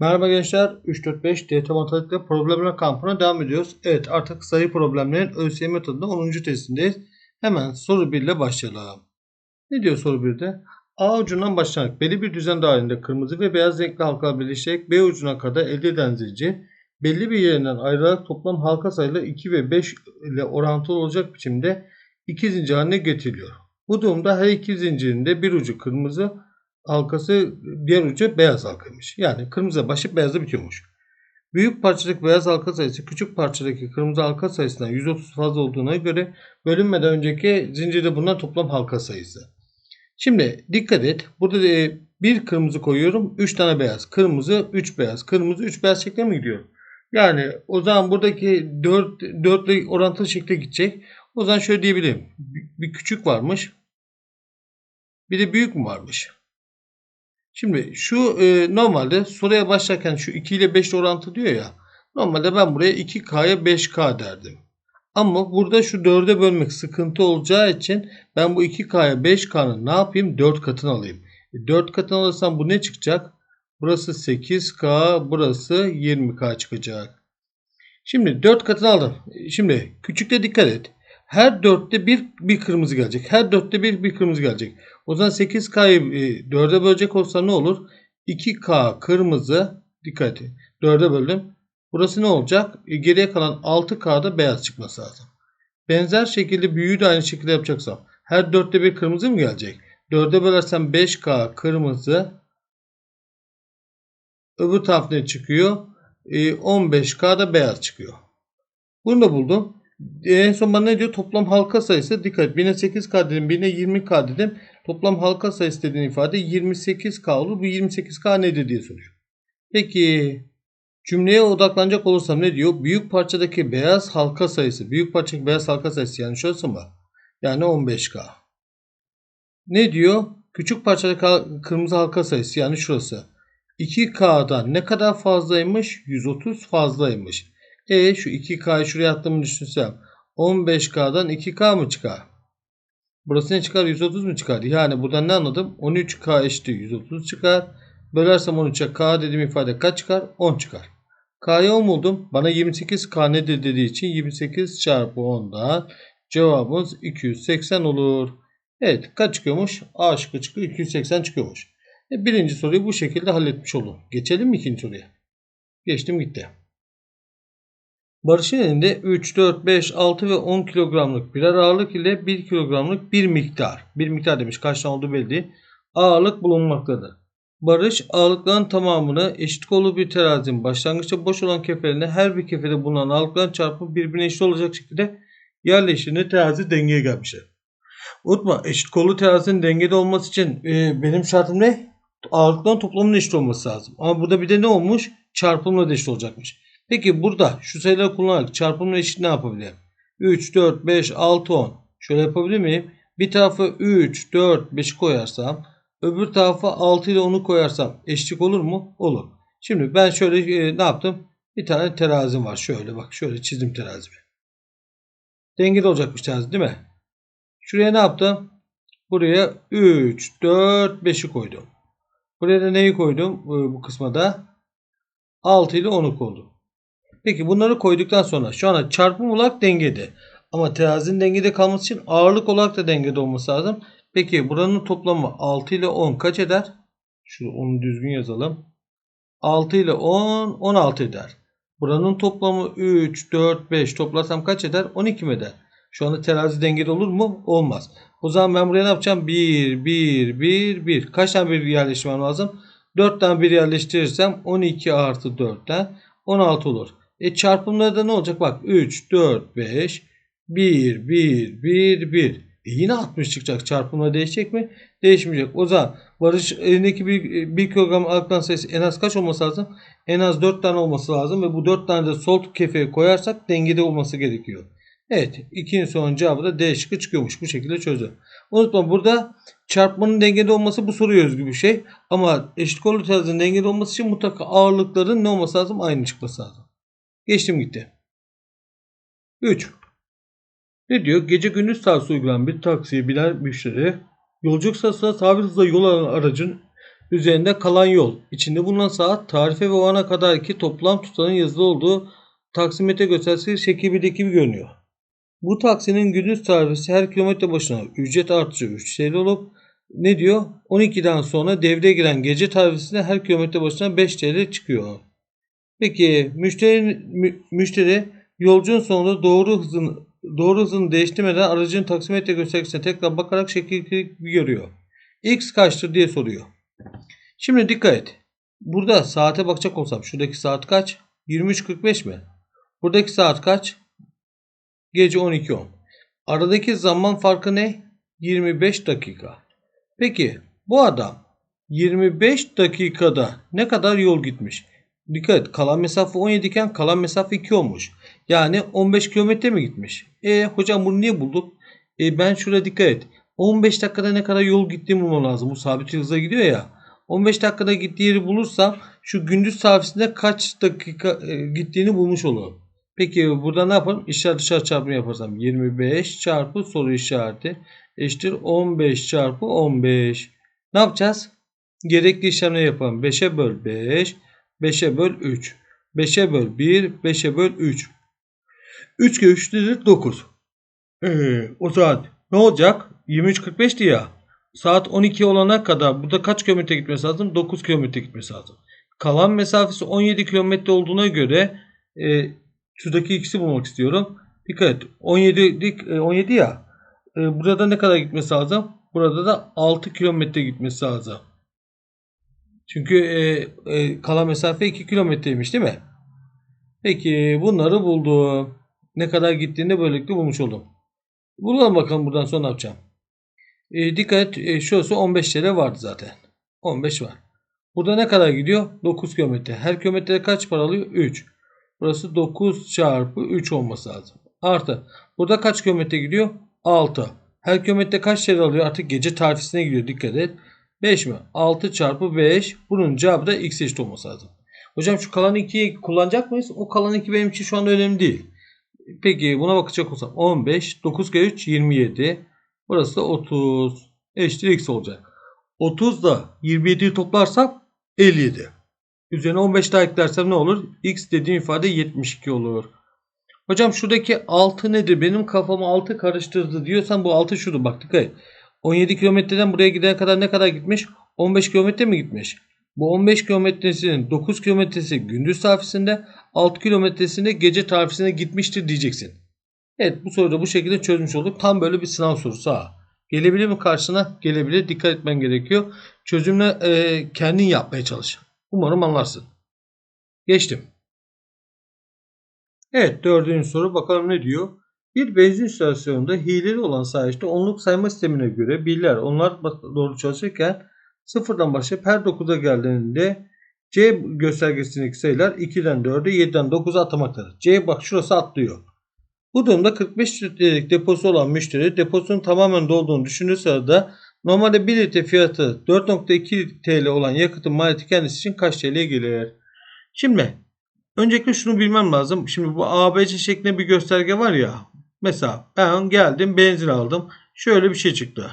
Merhaba gençler. 3-4-5 DT Matematik'te problemler kampına devam ediyoruz. Evet artık sayı problemlerin ÖSYM metodunda 10. testindeyiz. Hemen soru 1 ile başlayalım. Ne diyor soru 1'de? A ucundan başlayarak belli bir düzen dahilinde kırmızı ve beyaz renkli halkalar birleşerek B ucuna kadar elde edilen zincir belli bir yerinden ayrılarak toplam halka sayıları 2 ve 5 ile orantılı olacak biçimde iki zincir haline getiriliyor. Bu durumda her iki zincirin de bir ucu kırmızı halkası diğer ucu beyaz halkaymış. Yani kırmızı başlayıp beyazda bitiyormuş. Büyük parçadaki beyaz halka sayısı küçük parçadaki kırmızı halka sayısından 130 fazla olduğuna göre bölünmeden önceki zincirde bulunan toplam halka sayısı. Şimdi dikkat et. Burada de bir kırmızı koyuyorum. 3 tane beyaz. Kırmızı 3 beyaz. Kırmızı 3 beyaz şeklinde mi gidiyor? Yani o zaman buradaki 4, 4 ile orantılı şekilde gidecek. O zaman şöyle diyebilirim. Bir küçük varmış. Bir de büyük mü varmış? Şimdi şu e, normalde soruya başlarken şu 2 ile 5 orantı diyor ya. Normalde ben buraya 2K'ya 5K derdim. Ama burada şu 4'e bölmek sıkıntı olacağı için ben bu 2K'ya 5K'nın ne yapayım? 4 katını alayım. E, 4 katını alırsam bu ne çıkacak? Burası 8K, burası 20K çıkacak. Şimdi 4 katını aldım. Şimdi küçükte dikkat et. Her dörtte bir, bir kırmızı gelecek. Her dörtte bir, bir kırmızı gelecek. O zaman 8K'yı e, 4'e bölecek olsa ne olur? 2K kırmızı dikkat et. 4'e böldüm. Burası ne olacak? E, geriye kalan 6K'da beyaz çıkması lazım. Benzer şekilde büyüğü de aynı şekilde yapacaksam. Her dörtte bir kırmızı mı gelecek? 4'e bölersem 5K kırmızı. Öbür taraf ne çıkıyor? E, 15K'da beyaz çıkıyor. Bunu da buldum. En son bana ne diyor? Toplam halka sayısı dikkat. Birine 8K dedim. Birine 20K dedim. Toplam halka sayısı dediğin ifade 28K olur. Bu 28K nedir diye soruyor. Peki cümleye odaklanacak olursam ne diyor? Büyük parçadaki beyaz halka sayısı. Büyük parçadaki beyaz halka sayısı yani şurası mı? Yani 15K. Ne diyor? Küçük parçadaki kırmızı halka sayısı yani şurası. 2K'dan ne kadar fazlaymış? 130 fazlaymış. E şu 2K'yı şuraya attığımı düşünsem 15K'dan 2K mı çıkar? Burası ne çıkar? 130 mu çıkar? Yani buradan ne anladım? 13K eşittir 130 çıkar. Bölersem 13'e K dediğim ifade kaç çıkar? 10 çıkar. K'yı 10 buldum. Bana 28K nedir dediği için 28 çarpı 10'dan cevabımız 280 olur. Evet kaç çıkıyormuş? A şıkkı çıkıyor 280 çıkıyormuş. E, birinci soruyu bu şekilde halletmiş oldum. Geçelim mi ikinci soruya? Geçtim gitti. Barış'ın elinde 3, 4, 5, 6 ve 10 kilogramlık birer ağırlık ile 1 kilogramlık bir miktar. Bir miktar demiş kaç tane olduğu belli değil. Ağırlık bulunmaktadır. Barış ağırlıkların tamamını eşit kolu bir terazinin başlangıçta boş olan kefelerine her bir kefede bulunan ağırlıkların çarpımı birbirine eşit olacak şekilde yerleştiğinde terazi dengeye gelmiştir. Unutma eşit kolu terazinin dengede olması için e, benim şartım ne? Ağırlıkların toplamının eşit olması lazım. Ama burada bir de ne olmuş? Çarpımla eşit olacakmış. Peki burada şu sayıları kullanarak çarpımla eşit ne yapabilirim? 3, 4, 5, 6, 10. Şöyle yapabilir miyim? Bir tarafı 3, 4, 5'i koyarsam öbür tarafa 6 ile 10'u koyarsam eşitlik olur mu? Olur. Şimdi ben şöyle e, ne yaptım? Bir tane terazim var. Şöyle bak şöyle çizdim terazimi. Dengede olacakmış terazi değil mi? Şuraya ne yaptım? Buraya 3, 4, 5'i koydum. Buraya da neyi koydum? Bu kısma da 6 ile 10'u koydum. Peki bunları koyduktan sonra şu anda çarpım olarak dengede. Ama terazinin dengede kalması için ağırlık olarak da dengede olması lazım. Peki buranın toplamı 6 ile 10 kaç eder? Şunu onu düzgün yazalım. 6 ile 10 16 eder. Buranın toplamı 3, 4, 5 toplarsam kaç eder? 12 mi eder? Şu anda terazi dengede olur mu? Olmaz. O zaman ben buraya ne yapacağım? 1, 1, 1, 1. Kaç tane bir yerleştirmem lazım? 4 tane bir yerleştirirsem 12 artı 4'ten 16 olur. E çarpımlarda ne olacak? Bak 3, 4, 5, 1, 1, 1, 1. E yine 60 çıkacak. Çarpımla değişecek mi? Değişmeyecek. O zaman Barış elindeki bir, kilogram alklan sayısı en az kaç olması lazım? En az 4 tane olması lazım ve bu 4 tane de sol kefeye koyarsak dengede olması gerekiyor. Evet. ikinci sorunun cevabı da D şıkkı çıkıyormuş. Bu şekilde çözdüm. Unutma burada çarpmanın dengede olması bu soruya özgü bir şey. Ama eşit kollu terazinin dengede olması için mutlaka ağırlıkların ne olması lazım? Aynı çıkması lazım. Geçtim gitti. 3. Ne diyor? Gece gündüz taksi uygulanan bir taksiye biner müşteri yolculuk sırasında sabit hızla yol alan aracın üzerinde kalan yol. İçinde bulunan saat tarife ve o ana kadarki toplam tutarın yazılı olduğu taksimetre göstergesi şekil 1'deki gibi görünüyor. Bu taksinin gündüz tarifesi her kilometre başına ücret artışı 3 TL olup ne diyor? 12'den sonra devreye giren gece tarifesinde her kilometre başına 5 TL çıkıyor. Peki müşteri, mü, müşteri yolcunun sonunda doğru hızını doğru hızını değiştirmeden aracın taksimetre göstergesine tekrar bakarak şekil görüyor. X kaçtır diye soruyor. Şimdi dikkat et. Burada saate bakacak olsam şuradaki saat kaç? 23.45 mi? Buradaki saat kaç? Gece 12.10. Aradaki zaman farkı ne? 25 dakika. Peki bu adam 25 dakikada ne kadar yol gitmiş? Dikkat kalan mesafe 17 iken kalan mesafe 2 olmuş. Yani 15 kilometre mi gitmiş? E hocam bunu niye bulduk? E ben şuraya dikkat et. 15 dakikada ne kadar yol gittiğimi bulmam lazım. Bu sabit hızla gidiyor ya. 15 dakikada gittiği yeri bulursam şu gündüz tarifesinde kaç dakika e, gittiğini bulmuş olurum. Peki burada ne yaparım? İşler dışarı çarpımı yaparsam 25 çarpı soru işareti eşittir 15 çarpı 15. Ne yapacağız? Gerekli işlemleri yapalım. 5'e böl 5, 5'e böl 3, 5'e böl 1, 5'e böl 3. 3 kere 3 nedir? 9. Ee, o saat ne olacak? 23.45'ti ya. Saat 12 olana kadar burada kaç kilometre gitmesi lazım? 9 kilometre gitmesi lazım. Kalan mesafesi 17 kilometre olduğuna göre e, şuradaki ikisi bulmak istiyorum. Dikkat et. 17, 17 e, ya. E, burada ne kadar gitmesi lazım? Burada da 6 kilometre gitmesi lazım. Çünkü e, e, kalan mesafe 2 kilometreymiş değil mi? Peki bunları buldum. Ne kadar gittiğini böylelikle bulmuş oldum. Bulalım bakalım buradan sonra ne yapacağım. E, dikkat e, şurası 15 TL vardı zaten. 15 var. Burada ne kadar gidiyor? 9 kilometre. Her kilometre kaç para alıyor? 3. Burası 9 çarpı 3 olması lazım. Artı. Burada kaç kilometre gidiyor? 6. Her kilometre kaç TL alıyor? Artık gece tarifesine gidiyor. Dikkat et. 5 mi? 6 çarpı 5. Bunun cevabı da x eşit olması lazım. Hocam şu kalan 2'yi kullanacak mıyız? O kalan 2 benim için şu anda önemli değil. Peki buna bakacak olsam 15. 9 kere 3 27. Burası da 30. Eşittir x olacak. 30 da 27'yi toplarsam 57. Üzerine 15 daha eklersem ne olur? X dediğim ifade 72 olur. Hocam şuradaki 6 nedir? Benim kafamı 6 karıştırdı diyorsan bu 6 şudur. Bak dikkat et. 17 kilometreden buraya gidene kadar ne kadar gitmiş? 15 kilometre mi gitmiş? Bu 15 kilometresinin 9 kilometresi gündüz tarifesinde 6 kilometresinde gece tarifesine gitmiştir diyeceksin. Evet bu soruyu da bu şekilde çözmüş olduk. Tam böyle bir sınav sorusu ha. Gelebilir mi karşına? Gelebilir. Dikkat etmen gerekiyor. Çözümle e, kendin yapmaya çalış. Umarım anlarsın. Geçtim. Evet dördüncü soru bakalım ne diyor. Bir benzin istasyonunda hileli olan sayışta onluk sayma sistemine göre birler onlar doğru çalışırken sıfırdan başlayıp her 9'a geldiğinde C göstergesindeki sayılar 2'den 4'e 7'den 9'a atmaktadır. C bak şurası atlıyor. Bu durumda 45 litrelik deposu olan müşteri deposunun tamamen dolduğunu düşündüğü sırada normalde 1 litre fiyatı 4.2 TL olan yakıtın maliyeti kendisi için kaç TL'ye gelir? Şimdi öncelikle şunu bilmem lazım. Şimdi bu ABC şeklinde bir gösterge var ya. Mesela ben geldim benzin aldım. Şöyle bir şey çıktı.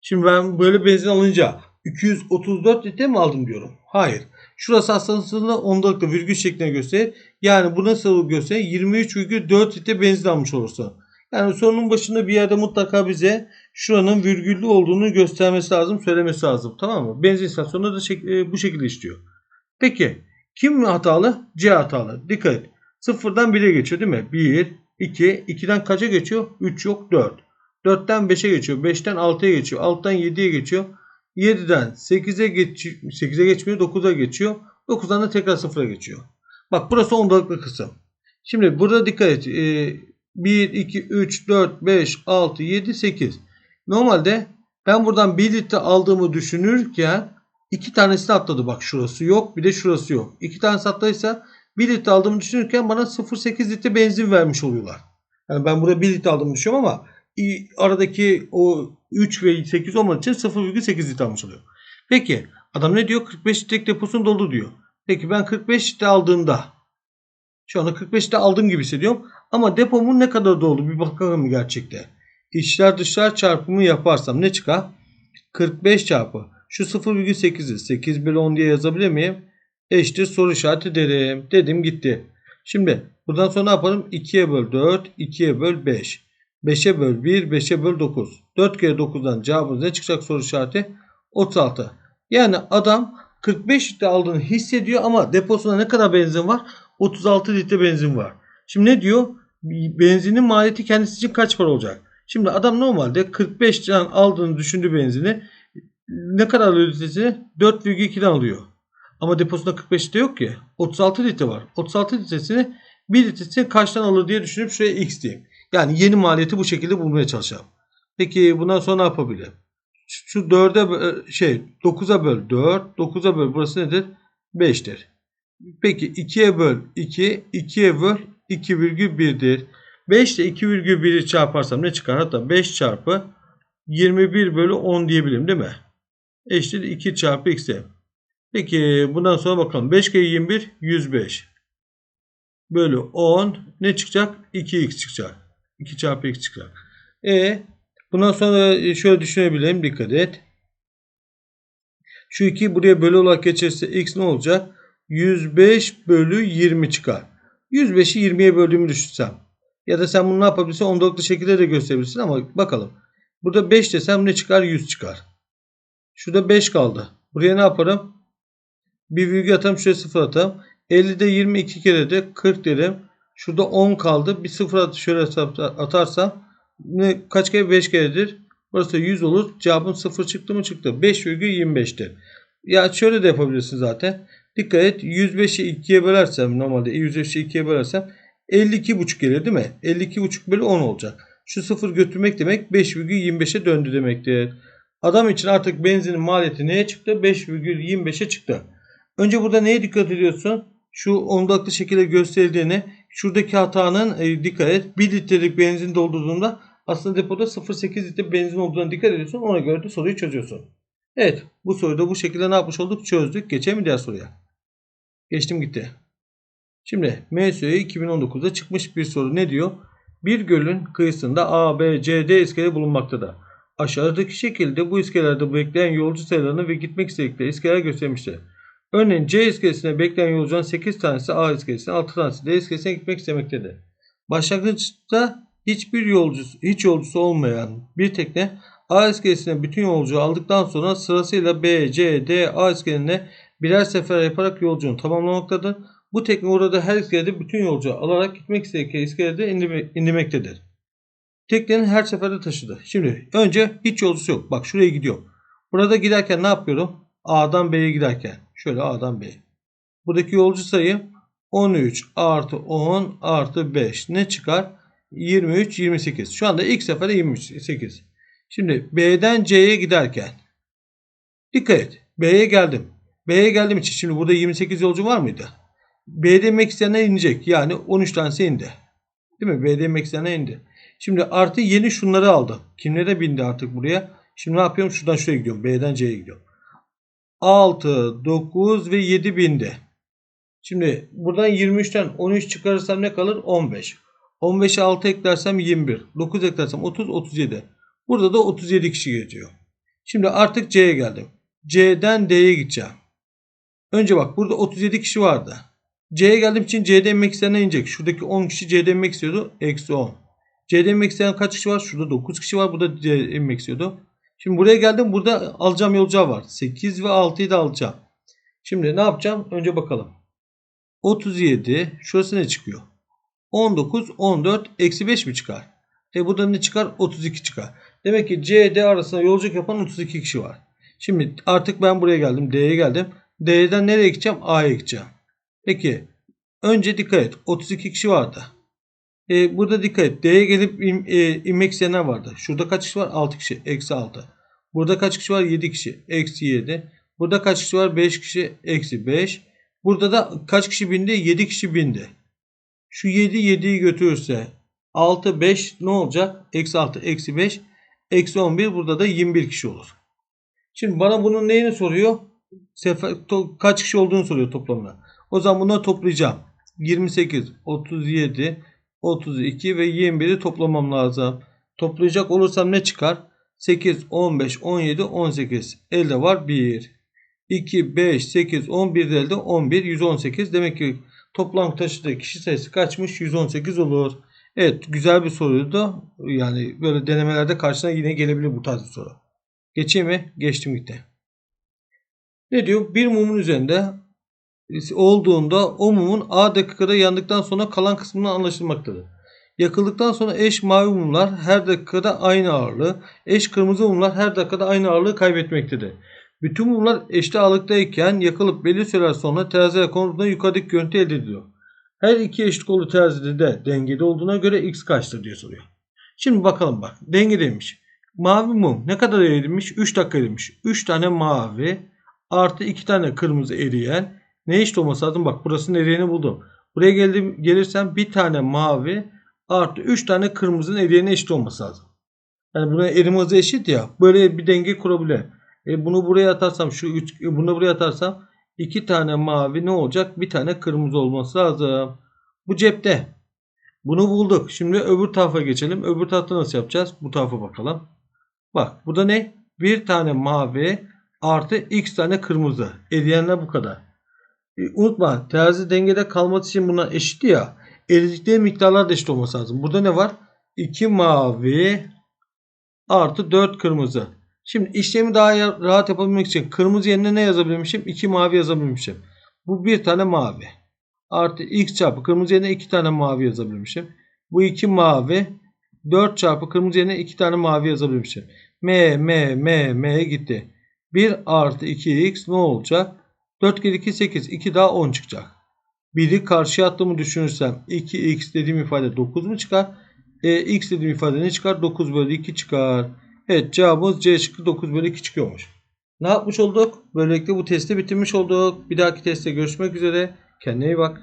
Şimdi ben böyle benzin alınca 234 litre mi aldım diyorum. Hayır. Şurası aslında ondalıkla virgül şeklinde gösterir. Yani bu nasıl gösterir? 23,4 litre benzin almış olursa. Yani sorunun başında bir yerde mutlaka bize şuranın virgüllü olduğunu göstermesi lazım, söylemesi lazım. Tamam mı? Benzin istasyonunda da şek e, bu şekilde işliyor. Peki kim hatalı? C hatalı. Dikkat et. Sıfırdan 1'e geçiyor değil mi? 1, 2, 2'den kaça geçiyor? 3 yok 4. 4'ten 5'e geçiyor. 5'ten 6'ya geçiyor. 6'dan 7'ye geçiyor. 7'den 8'e geç 8'e geçmiyor 9'a geçiyor. 9'dan da tekrar 0'a geçiyor. Bak burası ondalıklı kısım. Şimdi burada dikkat et. Ee, 1, 2, 3, 4, 5, 6, 7, 8. Normalde ben buradan 1 litre aldığımı düşünürken iki tanesini atladı. Bak şurası yok bir de şurası yok. İki tanesi atladıysa 1 litre aldığımı düşünürken bana 0,8 litre benzin vermiş oluyorlar. Yani ben burada 1 litre aldığımı düşünüyorum ama aradaki o 3 ve 8 olmadığı için 0,8 litre almış oluyor. Peki adam ne diyor? 45 litrelik deposun dolu diyor. Peki ben 45 litre aldığımda şu anda 45 litre aldığım gibi hissediyorum. Ama depomun ne kadar dolu bir bakalım gerçekte. İçler dışlar çarpımı yaparsam ne çıkar? 45 çarpı Şu 0,8'i 8 bölü 10 diye yazabilir miyim? Eşittir soru işareti derim. Dedim gitti. Şimdi buradan sonra ne yaparım? 2'ye böl 4, 2'ye böl 5. 5'e böl 1, 5'e böl 9. 4 kere 9'dan cevabımız ne çıkacak soru işareti? 36. Yani adam 45 litre aldığını hissediyor ama deposunda ne kadar benzin var? 36 litre benzin var. Şimdi ne diyor? Benzinin maliyeti kendisi için kaç para olacak? Şimdi adam normalde 45 litre aldığını düşündüğü benzini ne kadar litresini? 4,2'den alıyor. Ama deposunda 45 litre yok ki. 36 litre var. 36 litresini 1 litresini kaçtan alır diye düşünüp şuraya x diyeyim. Yani yeni maliyeti bu şekilde bulmaya çalışacağım. Peki bundan sonra ne yapabilirim? Şu 4'e şey 9'a böl 4. 9'a böl burası nedir? 5'tir. Peki 2'ye böl 2. 2'ye böl 2,1'dir. 5 ile 2,1'i çarparsam ne çıkar? Hatta 5 çarpı 21 bölü 10 diyebilirim değil mi? Eşittir 2 çarpı x'e. Peki bundan sonra bakalım. 5 kere 21 105. Bölü 10 ne çıkacak? 2x çıkacak. 2 çarpı x çıkacak. E bundan sonra şöyle düşünebilirim. Dikkat et. Şu 2 buraya bölü olarak geçerse x ne olacak? 105 bölü 20 çıkar. 105'i 20'ye böldüğümü düşünsem. Ya da sen bunu ne yapabilirsin? Ondalıklı şekilde de gösterebilirsin ama bakalım. Burada 5 desem ne çıkar? 100 çıkar. Şurada 5 kaldı. Buraya ne yaparım? Bir virgül atalım. Şuraya 0 atalım. 50'de 22 kere de 40 derim. Şurada 10 kaldı. Bir 0 şöyle atarsam ne, kaç kere? 5 keredir. Burası 100 olur. Cevabım 0 çıktı mı? Çıktı. 5,25'tir. Ya şöyle de yapabilirsin zaten. Dikkat et. 105'i 2'ye bölersem normalde 105'i 2'ye bölersem 52,5 gelir değil mi? 52,5 bölü 10 olacak. Şu 0 götürmek demek 5,25'e döndü demektir. Adam için artık benzinin maliyeti neye çıktı? 5,25'e çıktı. Önce burada neye dikkat ediyorsun? Şu ondaklı şekilde gösterildiğini şuradaki hatanın e, dikkat et. 1 litrelik benzin doldurduğunda aslında depoda 0,8 litre benzin olduğuna dikkat ediyorsun. Ona göre de soruyu çözüyorsun. Evet bu soruyu da bu şekilde ne yapmış olduk? Çözdük. Geçelim diğer soruya. Geçtim gitti. Şimdi MSÖ'ye 2019'da çıkmış bir soru ne diyor? Bir gölün kıyısında A, B, C, D iskele bulunmaktadır. Aşağıdaki şekilde bu iskelelerde bekleyen yolcu sayılarını ve gitmek istedikleri iskeleler göstermiştir. Örneğin C iskelesine bekleyen yolcuların 8 tanesi A iskelesine, 6 tanesi D iskelesine gitmek istemektedir. Başlangıçta hiçbir yolcusu, hiç yolcusu olmayan bir tekne A iskelesine bütün yolcuyu aldıktan sonra sırasıyla B, C, D, A iskelerine birer sefer yaparak yolculuğunu tamamlamaktadır. Bu tekne orada her iskelede bütün yolcu alarak gitmek istedikleri iskelede indirmektedir. Teknenin her seferde taşıdı. Şimdi önce hiç yolcusu yok. Bak şuraya gidiyor. Burada giderken ne yapıyorum? A'dan B'ye giderken. Şöyle A'dan B'ye. Buradaki yolcu sayı 13 artı 10 artı 5. Ne çıkar? 23, 28. Şu anda ilk seferde 28. Şimdi B'den C'ye giderken dikkat et. B'ye geldim. B'ye geldiğim için şimdi burada 28 yolcu var mıydı? B'de inmek isteyenler inecek. Yani 13 tanesi indi. Değil mi? B'de inmek isteyenler indi. Şimdi artı yeni şunları aldı. Kimlere bindi artık buraya? Şimdi ne yapıyorum? Şuradan şuraya gidiyorum. B'den C'ye gidiyorum. 6, 9 ve 7 bindi. Şimdi buradan 23'ten 13 çıkarırsam ne kalır? 15. 15'e 6 eklersem 21. 9 eklersem 30, 37. Burada da 37 kişi geçiyor. Şimdi artık C'ye geldim. C'den D'ye gideceğim. Önce bak burada 37 kişi vardı. C'ye geldiğim için C'de inmek isteyenler inecek. Şuradaki 10 kişi C'de inmek istiyordu. Eksi 10. C'de inmek isteyen kaç kişi var? Şurada 9 kişi var. Burada C'de inmek istiyordu. Şimdi buraya geldim. Burada alacağım yolcu var. 8 ve 6'yı da alacağım. Şimdi ne yapacağım? Önce bakalım. 37. Şurası ne çıkıyor? 19, 14, eksi 5 mi çıkar? E burada ne çıkar? 32 çıkar. Demek ki C, D arasında yolculuk yapan 32 kişi var. Şimdi artık ben buraya geldim. D'ye geldim. D'den nereye gideceğim? A'ya gideceğim. Peki önce dikkat et. 32 kişi vardı. E, burada dikkat et. D'ye gelip in, e, inmek isteyenler vardı. Şurada kaç kişi var? 6 kişi. Eksi 6. Burada kaç kişi var? 7 kişi. Eksi 7. Burada kaç kişi var? 5 kişi. Eksi 5. Burada da kaç kişi bindi? 7 kişi bindi. Şu 7 7'yi götürürse 6 5 ne olacak? Eksi 6 eksi 5 eksi 11 burada da 21 kişi olur. Şimdi bana bunun neyini soruyor? Sefer, to, kaç kişi olduğunu soruyor toplamda. O zaman bunları toplayacağım. 28, 37, 32 ve 21'i toplamam lazım. Toplayacak olursam ne çıkar? 8, 15, 17, 18. Elde var 1. 2, 5, 8, 11 de elde 11, 118. Demek ki toplam taşıdığı kişi sayısı kaçmış? 118 olur. Evet güzel bir soruydu. Yani böyle denemelerde karşına yine gelebilir bu tarz bir soru. Geçeyim mi? Geçtim gitti. Ne diyor? Bir mumun üzerinde olduğunda o mumun A dakikada yandıktan sonra kalan kısmından anlaşılmaktadır. Yakıldıktan sonra eş mavi mumlar her dakikada aynı ağırlığı, eş kırmızı mumlar her dakikada aynı ağırlığı kaybetmektedir. Bütün mumlar eşit ağırlıktayken yakılıp belli süreler sonra teraziye konulduğunda yukarıdaki görüntü elde ediliyor. Her iki eşit kolu terazide de dengede olduğuna göre x kaçtır diye soruyor. Şimdi bakalım bak dengedeymiş. Mavi mum ne kadar eridilmiş? 3 dakika erimiş. 3 tane mavi artı 2 tane kırmızı eriyen ne eşit olması lazım? Bak burasının eriyeni buldum. Buraya geldim, gelirsem bir tane mavi artı 3 tane kırmızının eriyene eşit olması lazım. Yani buna erime hızı eşit ya. Böyle bir denge kurabilir. E bunu buraya atarsam şu 3 bunu buraya atarsam 2 tane mavi ne olacak? Bir tane kırmızı olması lazım. Bu cepte. Bunu bulduk. Şimdi öbür tarafa geçelim. Öbür tarafta nasıl yapacağız? Bu tarafa bakalım. Bak burada ne? Bir tane mavi artı x tane kırmızı. Eriyenler bu kadar. E, unutma terazi dengede kalması için buna eşit ya. Eridikleri miktarlar da eşit olması lazım. Burada ne var? 2 mavi artı 4 kırmızı. Şimdi işlemi daha rahat yapabilmek için kırmızı yerine ne yazabilmişim? 2 mavi yazabilmişim. Bu bir tane mavi. Artı x çarpı kırmızı yerine 2 tane mavi yazabilmişim. Bu 2 mavi. 4 çarpı kırmızı yerine 2 tane mavi yazabilmişim. M, M, M, M gitti. 1 artı 2x ne olacak? 4 kere 2 8. 2 daha 10 çıkacak. 1'i karşıya attığımı düşünürsem 2x dediğim ifade 9 mu çıkar? E, x dediğim ifade ne çıkar? 9 bölü 2 çıkar. Evet cevabımız C şıkkı 9 bölü 2 çıkıyormuş. Ne yapmış olduk? Böylelikle bu testi bitirmiş olduk. Bir dahaki testte görüşmek üzere. Kendine iyi bak.